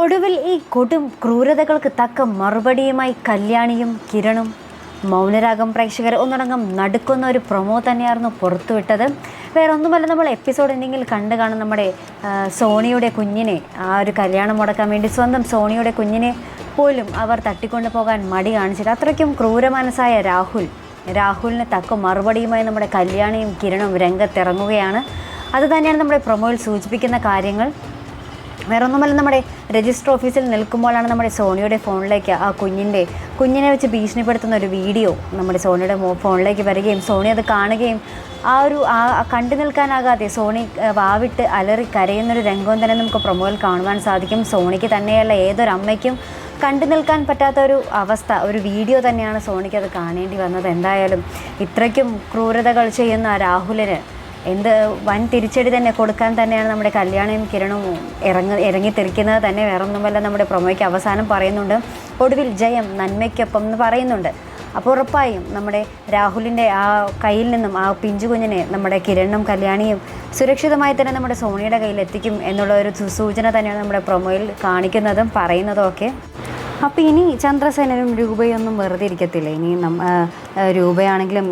ഒടുവിൽ ഈ കൊടും ക്രൂരതകൾക്ക് തക്ക മറുപടിയുമായി കല്യാണിയും കിരണും മൗനരാഗം പ്രേക്ഷകർ ഒന്നടങ്കം നടുക്കുന്ന ഒരു പ്രൊമോ തന്നെയായിരുന്നു പുറത്തുവിട്ടത്. വേറെ ഒന്നുമല്ല നമ്മൾ എപ്പിസോഡ് എന്തെങ്കിലും കണ്ടു കാണും നമ്മുടെ സോണിയുടെ കുഞ്ഞിനെ ആ ഒരു കല്യാണം മുടക്കാൻ വേണ്ടി സ്വന്തം സോണിയുടെ കുഞ്ഞിനെ പോലും അവർ തട്ടിക്കൊണ്ടു പോകാൻ മടി കാണിച്ചില്ല. അത്രയ്ക്കും ക്രൂരമനസ്സായ രാഹുൽ രാഹുലിന് തക്ക മറുപടിയുമായി നമ്മുടെ കല്യാണിയും കിരണും രംഗത്തിറങ്ങുകയാണ്. അതുതന്നെയാണ് നമ്മുടെ പ്രൊമോയിൽ സൂചിപ്പിക്കുന്ന കാര്യങ്ങൾ. വേറെ ഒന്നുമല്ല നമ്മുടെ രജിസ്റ്റർ ഓഫീസിൽ നിൽക്കുമ്പോഴാണ് നമ്മുടെ സോണിയുടെ ഫോണിലേക്ക് ആ കുഞ്ഞിന്റെ കുഞ്ഞിനെ വെച്ച് ഭീഷണിപ്പെടുത്തുന്ന ഒരു വീഡിയോ നമ്മുടെ സോണിയുടെ ഫോണിലേക്ക് വരികയും സോണി അത് കാണുകയും ആ ഒരു ആ കണ്ടു നിൽക്കാനാകാതെ സോണി വാവിട്ട് അലറി കരയുന്നൊരു രംഗം തന്നെ നമുക്ക് പ്രൊമോയിൽ കാണുവാൻ സാധിക്കും. സോണിക്ക് തന്നെയല്ല ഏതൊരമ്മയ്ക്കും കണ്ടു നിൽക്കാൻ പറ്റാത്ത ഒരു അവസ്ഥ ഒരു വീഡിയോ തന്നെയാണ് സോണിക്ക് അത് കാണേണ്ടി വന്നത്. എന്തായാലും ഇത്രയ്ക്കും ക്രൂരതകൾ ചെയ്യുന്ന രാഹുലിന് എന്ത് വൻ തിരിച്ചടി തന്നെ കൊടുക്കാൻ തന്നെയാണ് നമ്മുടെ കല്യാണയും കിരണും ഇറങ്ങി ഇറങ്ങിത്തിരിക്കുന്നത് തന്നെ. വേറൊന്നുമല്ല നമ്മുടെ പ്രൊമോയ്ക്ക് അവസാനം പറയുന്നുണ്ട് ഒടുവിൽ ജയം നന്മയ്ക്കൊപ്പം എന്ന് പറയുന്നുണ്ട്. അപ്പോൾ ഉറപ്പായും നമ്മുടെ രാഹുലിന്റെ ആ കയ്യിൽ നിന്നും ആ പിഞ്ചു കുഞ്ഞിനെ നമ്മുടെ കിരണും കല്യാണിയും സുരക്ഷിതമായി തന്നെ നമ്മുടെ സോണിയുടെ കയ്യിൽ എത്തിക്കും എന്നുള്ള ഒരു സൂചന തന്നെയാണ് നമ്മുടെ പ്രൊമോയിൽ കാണിക്കുന്നതും പറയുന്നതും ഒക്കെ. അപ്പോൾ ഇനി ചന്ദ്രസേനനും രൂപയൊന്നും വെറുതെ ഇരിക്കത്തില്ല? ഇനി രൂപയാണെങ്കിലും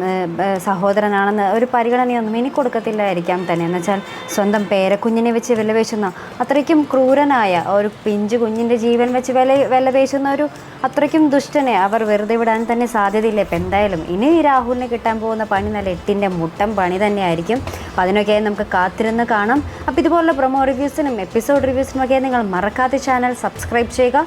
സഹോദരനാണെന്ന് ഒരു പരിഗണനയൊന്നും ഇനി കൊടുക്കത്തില്ലായിരിക്കാം തന്നെ. എന്ന് വെച്ചാൽ സ്വന്തം പേരക്കുഞ്ഞിനെ വെച്ച് വിലപേശുന്ന അത്രയ്ക്കും ക്രൂരനായ ഒരു പിഞ്ചു കുഞ്ഞിന്റെ ജീവൻ വെച്ച് വില വിലപേശുന്ന ഒരു അത്രയ്ക്കും ദുഷ്ടനെ അവർ വെറുതെ വിടാൻ തന്നെ സാധ്യതയില്ല. ഇപ്പം എന്തായാലും ഇനി രാഹുലിന് കിട്ടാൻ പോകുന്ന പണി നല്ല എട്ടിന്റെ മുട്ടം പണി തന്നെയായിരിക്കും. അപ്പോൾ അതിനൊക്കെ നമുക്ക് കാത്തിരുന്ന് കാണാം. അപ്പോൾ ഇതുപോലുള്ള പ്രൊമോ റിവ്യൂസിനും എപ്പിസോഡ് റിവ്യൂസിനും ഒക്കെ നിങ്ങൾ മറക്കാത്ത ചാനൽ സബ്സ്ക്രൈബ് ചെയ്യുക.